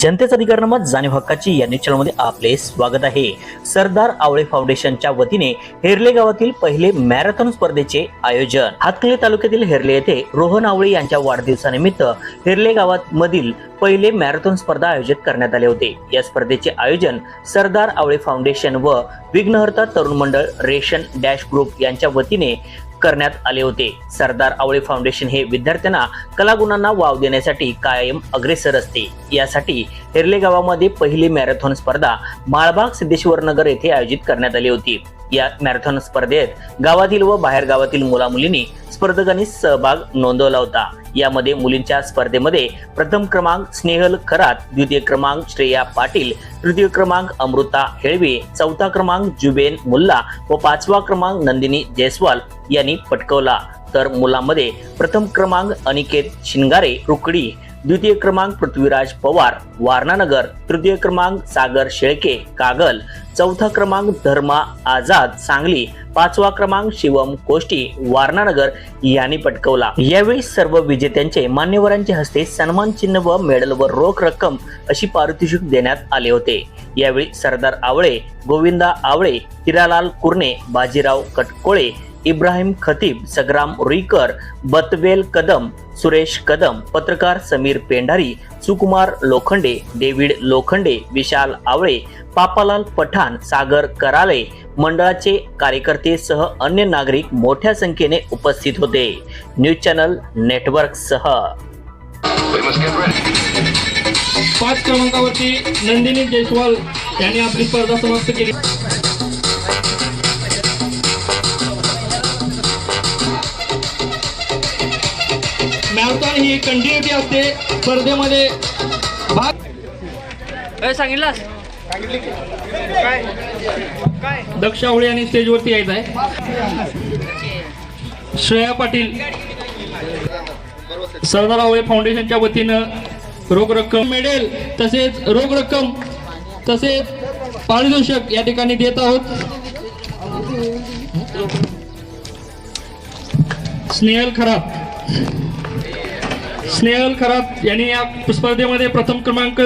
जनतेचा अधिकारनामा जाणीव हक्काची या न्यूज चॅनलमध्ये आपले स्वागत आहे. सरदार आवळे फाउंडेशनच्या वतीने हेरले गावातील पहिले मॅरेथॉन स्पर्धेचे आयोजन. हातकली तालुक्यातील हेरले येथे रोहन आवळे यांच्या वाढदिवसानिमित्त हेरले गावात मधील पहिले मॅरेथॉन स्पर्धा आयोजित करण्यात आले होते. या स्पर्धेचे आयोजन सरदार आवळे फाउंडेशन व विघ्नहर्ता तरुण मंडळ रेशन डॅश ग्रुप यांच्या वतीने करण्यात आले होते. सरदार आवळे फाउंडेशन हे विद्यार्थ्यांना कलागुणांना वाव देण्यासाठी कायम अग्रेसर असते. यासाठी हिरले गावामध्ये पहिली मॅरेथॉन स्पर्धा माळबाग सिद्धेश्वर नगर येथे आयोजित करण्यात आली होती. या मॅरेथॉन स्पर्धेत गावातील व बाहेर गावातील मुलामुलींनी स्पर्धकांनी सहभाग नोंदवला होता. यामध्ये मुलींच्या स्पर्धेमध्ये प्रथम क्रमांक स्नेहल खरात द्वितीय क्रमांक श्रेया पाटील तृतीय क्रमांक अमृता हेळवे चौथा क्रमांक जुबेन मुल्ला व पाचवा क्रमांक नंदिनी जयस्वाल यांनी पटकवला. तर मुलांमध्ये प्रथम क्रमांक अनिकेत शिंगारे रुकडी द्वितीय क्रमांक पृथ्वीराज पवार वारणानगर तृतीय क्रमांक सागर शेळके कागल चौथा क्रमांक धर्मा आझाद सांगली पाचवा क्रमांक शिवम कोष्टी वारणानगर यांनी पटकवला. यावेळी सर्व विजेत्यांचे मान्यवरांच्या हस्ते सन्मान चिन्ह व मेडल व रोख रक्कम अशी पारितोषिक देण्यात आले होते. यावेळी सरदार आवळे गोविंदा आवळे हिरालाल कुर्णे बाजीराव कटकोळे इब्राहिम खतीब सग्राम रुईकर बतवेल कदम सुरेश कदम पत्रकार समीर पेंढारी सुकुमार लोखंडे डेव्हिड लोखंडे विशाल आवळे पापालाल पठाण सागर कराळे मंडळाचे कार्यकर्ते सह अन्य नागरिक मोठ्या संख्येने उपस्थित होते. न्यूज चॅनल नेटवर्क सह. पाच क्रमांकावरती नंदिनी जयस्वाल यांनी आपली स्पर्धा समाप्त केली. मॅरेथॉन ही कंटिन्युटी असते. स्पर्धेमध्ये भाग सांगितलास? दक्ष आवळे यांनी स्टेजवरती यायचं आहे. श्रेया पाटील. सरदार आवळे फाउंडेशनच्या वतीनं रोख रक्कम मिळेल तसेच रोख रक्कम तसेच पारितोषिक या ठिकाणी देत आहोत. स्नेहल खरात. स्नेहल खरात यांनी या स्पर्धेमध्ये प्रथम क्रमांक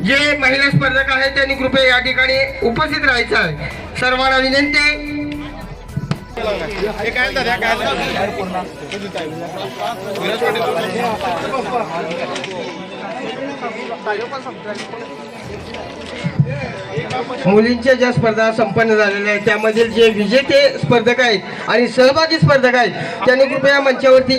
जे महिला स्पर्धक आहेत त्यांनी कृपया या ठिकाणी उपस्थित राहायचं आहे. सर्वांना विनंती. मुलींच्या ज्या स्पर्धा संपन्न झालेल्या आहेत त्यामधील जे विजेते स्पर्धक आहेत आणि सहभागी स्पर्धक आहेत त्यांनी कृपया मंचावरती